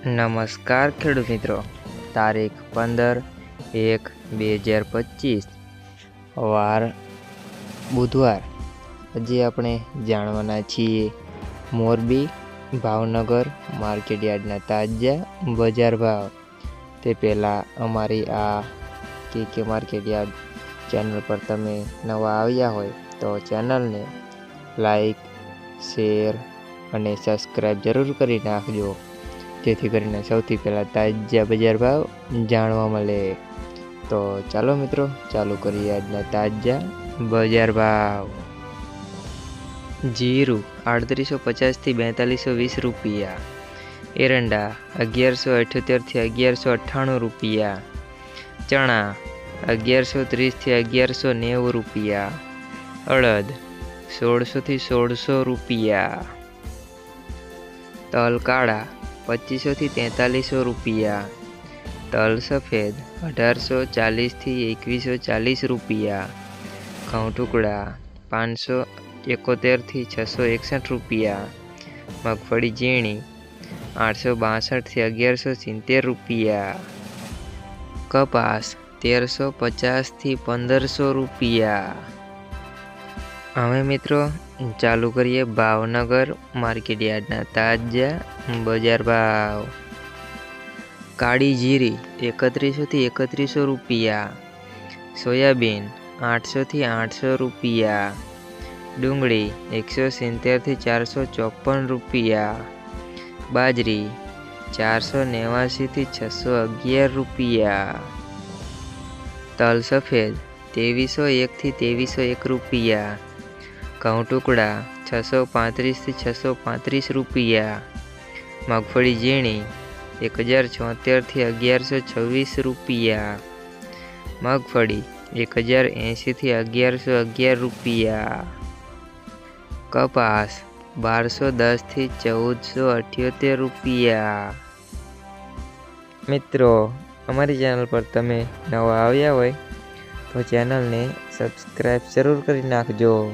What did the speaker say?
નમસ્કાર ખેડૂત મિત્રો. તારીખ પંદર એક બે હજાર પચીસ, વાર બુધવાર. આજે આપણે જાણવાના છીએ મોરબી ભાવનગર માર્કેટ યાર્ડના તાજા બજાર ભાવ. તે પહેલાં અમારી આ કે કે માર્કેટ યાર્ડ ચેનલ પર તમે નવા આવ્યા હોય તો ચેનલને લાઈક, શેર અને સબસ્ક્રાઈબ જરૂર કરી નાખજો. જેથી કરીને સૌથી પહેલાં તાજા બજાર ભાવ જાણવા મળે. તો ચાલો મિત્રો, ચાલુ કરીએ આજના તાજા બજાર ભાવ. જીરું આડત્રીસો પચાસથી બેતાલીસો વીસ રૂપિયા. એરંડા અગિયારસો અઠ્યોતેરથી અગિયારસો અઠ્ઠાણું રૂપિયા. ચણા અગિયારસો ત્રીસથી અગિયારસો નેવું રૂપિયા. અડદ સોળસોથી સોળસો રૂપિયા. તલ કાળા પચીસોથી તેતાલીસો રૂપિયા. તલ સફેદ, અઢારસો ચાલીસથી એકવીસો ચાલીસ રૂપિયા. ઘઉં ટુકડા, પાંચસો એકોતેરથી છસો એકસઠ રૂપિયા. મગફળી ઝીણી, આઠસો બાસઠથી અગિયારસો સિત્તેર રૂપિયા. કપાસ, તેરસો પચાસથી પંદરસો રૂપિયા. હવે મિત્રો ચાલુ કરીએ ભાવનગર માર્કેટ યાર્ડના તાજા બજાર ભાવ. કાળી જીરી એકત્રીસોથી એકત્રીસો રૂપિયા. સોયાબીન આઠસોથી આઠસો રૂપિયા. ડુંગળી એકસો સિત્તેરથી ચારસો ચોપન રૂપિયા. બાજરી ચારસો નેવાસીથી છસો અગિયાર રૂપિયા. તલ સફેદ ત્રેવીસો એકથી ત્રેવીસો એક રૂપિયા. ઘઉં ટુકડા છસો પાંત્રીસથી છસો પાંત્રીસ રૂપિયા. મગફળી ઝીણી એક હજાર છોતેરથી અગિયારસો છવ્વીસ રૂપિયા. મગફળી એક હજાર એંશીથી અગિયારસો અગિયાર રૂપિયા. કપાસ બારસો દસથી ચૌદસો અઠ્યોતેર રૂપિયા. મિત્રો, અમારી ચેનલ પર તમે નવા આવ્યા હોય તો ચેનલને સબસ્ક્રાઈબ જરૂર કરી નાખજો.